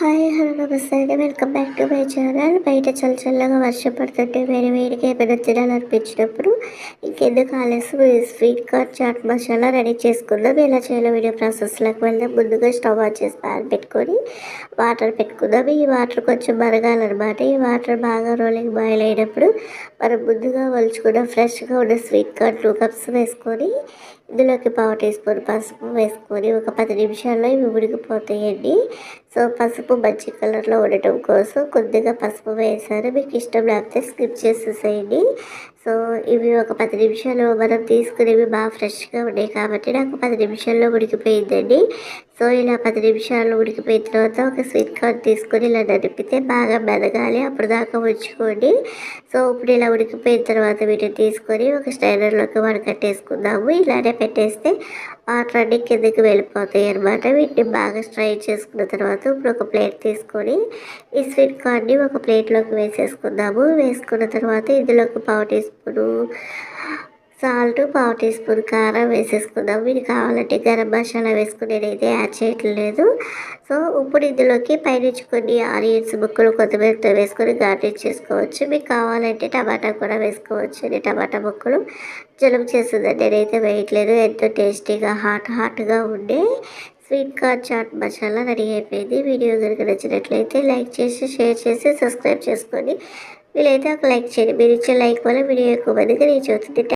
Hi hello నమస్తే అండి. Welcome back to my channel. బయట చల్ల చల్లగా వర్షం పడుతుంటే వేరే వేడిగా ఏమైనా తినాలనిపించినప్పుడు ఇంకెందుకు ఆలస్యం? Sweet corn chaat masala ready చేసుకుందాం. ఎలా చేయాలో వీడియో ప్రాసెస్లోకి వెళ్దాం. ముందుగా స్టవ్ ఆన్ చేసి ప్యాన్ పెట్టుకొని వాటర్ పెట్టుకుందాం. ఈ వాటర్ కొంచెం మరగాలన్నమాట. ఈ వాటర్ బాగా రోలింగ్ బాయిల్ అయినప్పుడు మనం ముందుగా వలుచుకున్న ఫ్రెష్గా ఉన్న స్వీట్ కార్న్ టూ కప్స్ వేసుకొని ఇందులోకి పావు టీ స్పూన్ పసుపు వేసుకొని ఒక పది నిమిషాల్లో ఇవి ఉడికిపోతాయండి. సో పసుపు మంచి కలర్లో ఉండటం కోసం కొద్దిగా పసుపు వేశారు. మీకు ఇష్టం లేకపోతే స్కిప్ చేసేసేయండి. సో ఇవి ఒక పది నిమిషాలు మనం తీసుకునేవి బాగా ఫ్రెష్గా ఉన్నాయి కాబట్టి నాకు పది నిమిషాల్లో ఉడికిపోయిందండి. సో ఇలా పది నిమిషాలు ఉడికిపోయిన తర్వాత ఒక స్వీట్ కార్న్ తీసుకొని ఇలా నడిపితే బాగా మెదగాలి. అప్పుడు దాకా ఉంచుకోండి. సో ఇప్పుడు ఇలా ఉడికిపోయిన తర్వాత వీటిని తీసుకొని ఒక స్టైనర్లోకి వడకట్టేసుకుందాము ఇలానే పెట్టేస్తే వాటర్ అన్ని కిందకి వెళ్ళిపోతాయి అనమాట వీటిని బాగా స్ట్రై చేసుకున్న తర్వాత ఇప్పుడు ఒక ప్లేట్ తీసుకొని ఈ స్వీట్ కార్న్ని ఒక ప్లేట్లోకి వేసేసుకుందాము. వేసుకున్న తర్వాత ఇందులోకి పావు టీ స్పూను సాల్ట్ పావు టీ స్పూన్ కారం వేసేసుకుందాం. మీరు కావాలంటే గరం మసాలా వేసుకుని నేనైతే యాడ్ చేయట్లేదు. సో ఇప్పుడు ఇందులోకి పైనుంచి కొన్ని ఆనియన్స్ ముక్కలు కొత్తిమీరతో వేసుకొని గార్నిష్ చేసుకోవచ్చు. మీకు కావాలంటే టమాటా కూడా వేసుకోవచ్చు. టమాటా ముక్కలు జలుబు చేస్తుందండి నేనైతే వేయట్లేదు. ఎంతో టేస్టీగా హాట్ హాట్గా ఉండే sweet corn chaat masala ready అయిపోయింది. వీడియో కనుక నచ్చినట్లయితే లైక్ చేసి షేర్ చేసి సబ్స్క్రైబ్ చేసుకొని వీలైతే ఒక లైక్ చేయండి. మీరు ఇచ్చే లైక్ వల్ల వీడియో ఎక్కువ మందికి రీచ్ అవుతుంది